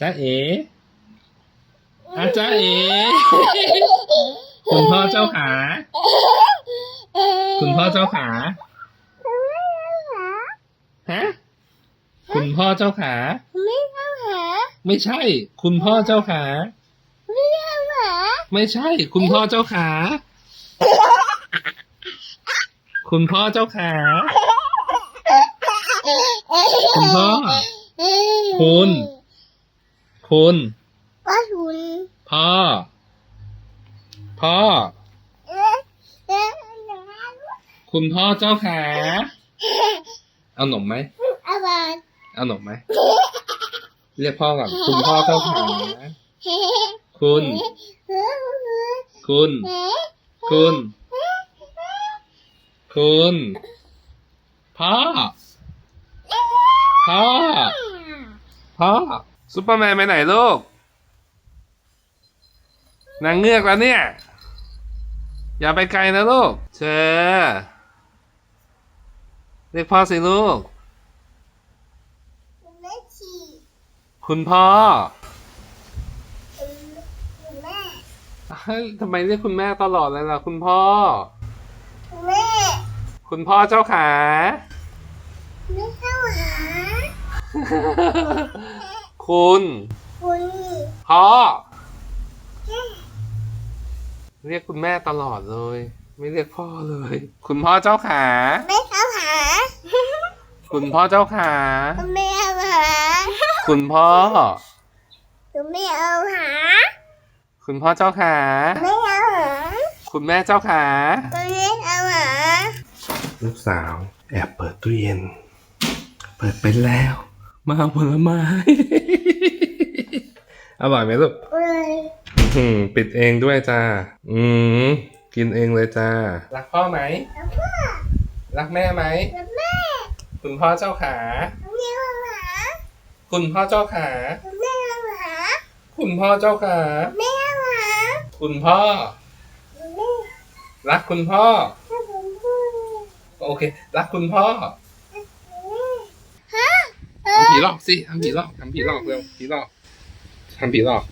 จ้าเอ๋อาจ้าเอ๋คุณพ่อเจ้าขา คุณพ่อเจ้าขา ฮะ คุณพ่อเจ้าขา ไม่เข้าหาไม่ใช่ คุณพ่อเจ้าขา ไม่เข้าหาไม่ใช่ คุณพ่อเจ้าขา คุณพ่อเจ้าขา คุณพ่อ คุณ คุณว่าคุณพ่อ พ่อเอ๊ะเอ๊ะอย่างนั้นคุณพ่อเจ้าขาเอาหนมไหมอะไรเอาหนมไหมเรียกพ่อก่อนคุณพ่อเจ้าขาคุณ คุณ คุณ คุณ พ่อ พ่อ พ่อ ซุปเปอร์แมนไปไหนลูกนางเงือกแล้วเนี่ย อย่าไปไกลนะลูก เชอเรียกพ่อสิลูกไม่ฉี่คุณพ่อคุณแม่เฮ้ยทำไมเรียกคุณแม่ตลอดเลยล่ะ คุณพ่อ คุณแม่คุณพ่อเจ้าขา ไม่เข้าหา คุณ คุณพ่อ เรียกคุณแม่ตลอดเลย ไม่เรียกพ่อเลย คุณพ่อเจ้าขา ไม่เข้าหา คุณพ่อเจ้าขา คุณไม่เอาหาคุณพ่อ คุณไม่เอาหา คุณพ่อเจ้าขา ไม่เอาหาคุณแม่เจ้าขา คุณไม่เอาหา ลูกสาว แอบเปิดตู้เย็น เปิดเป็นแล้ว มาเอาผลไม้ อร่อยไหมลูกเลยอืมปิดเองด้วยจ้า อืมกินเองเลยจ้า รักพ่อไหมแล้วพ่อ รักแม่ไหมแล้วแม่ คุณพ่อเจ้าขา คุณไม่เอาหาคุณพ่อเจ้าขาคุณไม่เอาหาคุณพ่อเจ้าขาไม่เอาหาคุณพ่อคุณแม่รักคุณพ่อถ้าผมพูดโอเค รักคุณพ่อฮะทำ ผีหลอกสิทำผีหลอกทำผีหลอกเร็วผีหลอกทำผีหลอก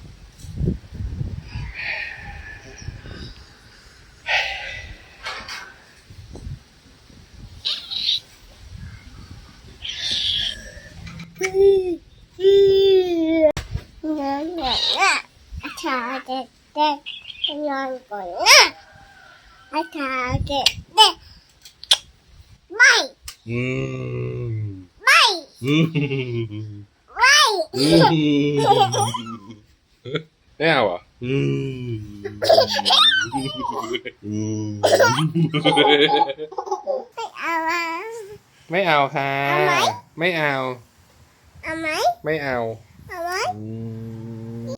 นอน ก่อนนะอาชาเด็กเด็กนอนก่อนนะอาชาเด็กเด็กไม่อืมไม่อืมไม่อืมไม่เอาเหรอะอืมอืมไม่เอาอะ ไม่เอาค่ะ เอาไหม ไม่เอา เอาไหมไม่เอา เอาไหม อืม